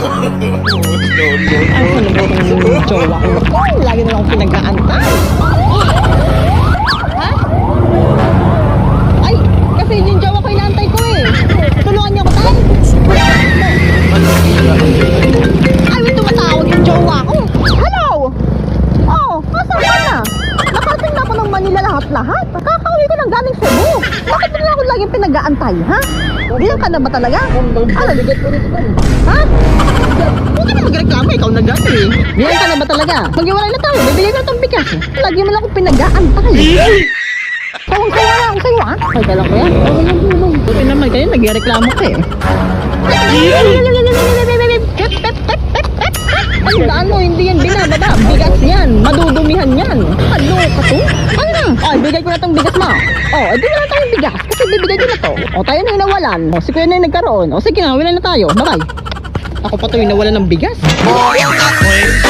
Ano ba itong jowa ko? Lagi na lang pinag-aantay. Ha? Ay, kasi yun yung jowa ko ko eh. Tulungan niyo ako tayo. Ay, may tumatawag yung jowa ko. Hello? Oh, asan ka na? Nakating na ako ng lahat-lahat. Kakauwi ko ng galing Cebu. Bakit na ako laging pinag-aantay, ha? Diyan ka na ba talaga? Ano? Ha? Magreklamo, ikaw na gati. Diyan ka na ba talaga? Maghiwalay na tayo, bibigyan na itong bigas. Lagi mo lang akong pinag-aantay. Sawang sawa na ako sa'yo, ha? Ay, ka lang ko yan. Buti naman kayo, nagreklamo ka eh. Ang ano, hindi yan binababa. Bigas yan. Madudumihan yan. Ano ka to? Ano? Oh, bigay ko na tong bigas mo. Oh, edi na tayong bigas. Kasi bibigay ko na to. Oh, tayo na yung nawalan. Oh, si kuya na yung nagkaroon. Oh, sige na, wala na tayo. Bye-bye. Ako pa to yung nawalan ng bigas. Boy, ako'y